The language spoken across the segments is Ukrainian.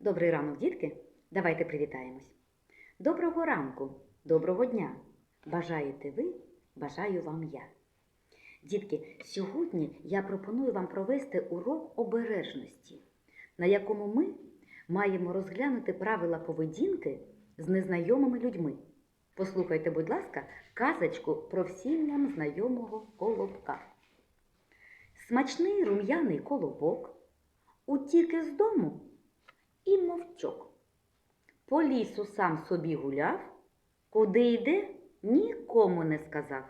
Добрий ранок, дітки. Давайте привітаємось. Доброго ранку, доброго дня. Бажаєте ви, бажаю вам я. Дітки, сьогодні я пропоную вам провести урок обережності, на якому ми маємо розглянути правила поведінки з незнайомими людьми. Послухайте, будь ласка, казочку про всім нам знайомого колобка. Смачний рум'яний колобок утік із дому і мовчок. По лісу сам собі гуляв, куди йде, нікому не сказав.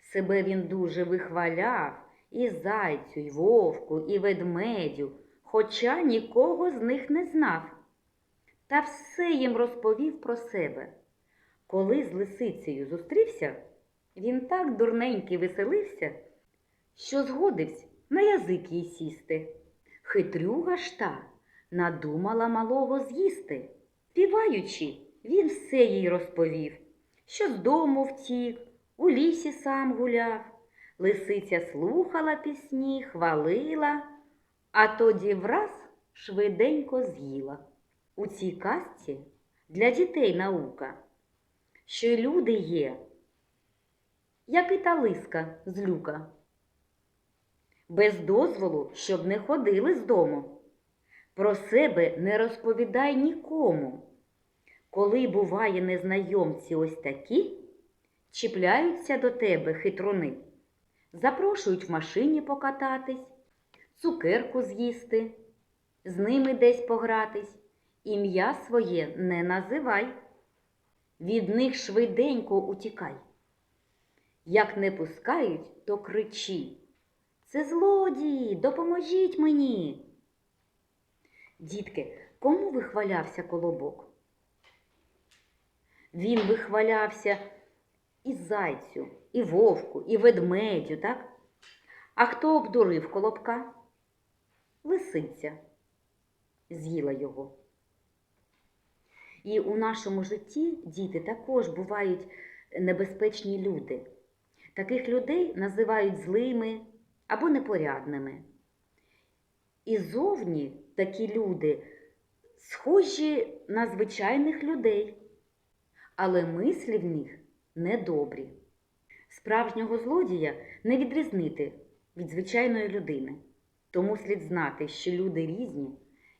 Себе він дуже вихваляв і зайцю, і вовку, і ведмедю, хоча нікого з них не знав. Та все їм розповів про себе. Коли з лисицею зустрівся, він так дурненький веселився, що згодився на язик їй сісти. Хитрюга ж та надумала малого з'їсти. Співаючи, він все їй розповів, що з дому втік, у лісі сам гуляв. Лисиця слухала пісні, хвалила, а тоді враз швиденько з'їла. У цій казці для дітей наука, що люди є, як і та лиска з люка. Без дозволу, щоб не ходили з дому. Про себе не розповідай нікому. Коли буває незнайомці ось такі, чіпляються до тебе хитруни, запрошують в машині покататись, цукерку з'їсти, з ними десь погратись, ім'я своє не називай. Від них швиденько утікай. Як не пускають, то кричи. Це злодії, допоможіть мені. Дітки, кому вихвалявся колобок? Він вихвалявся і зайцю, і вовку, і ведмедю, так? А хто обдурив колобка? Лисиця з'їла його. І у нашому житті діти також бувають небезпечні люди. Таких людей називають злими або непорядними. І зовні такі люди схожі на звичайних людей, але мислі в них недобрі. Справжнього злодія не відрізнити від звичайної людини, тому слід знати, що люди різні,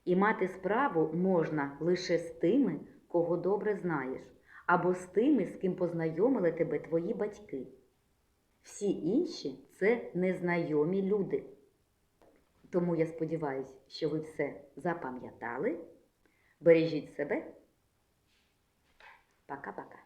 і мати справу можна лише з тими, кого добре знаєш, або з тими, з ким познайомили тебе твої батьки. Всі інші це незнайомі люди. Тому я сподіваюся, що ви все запам'ятали. Бережіть себе. Пока-пока.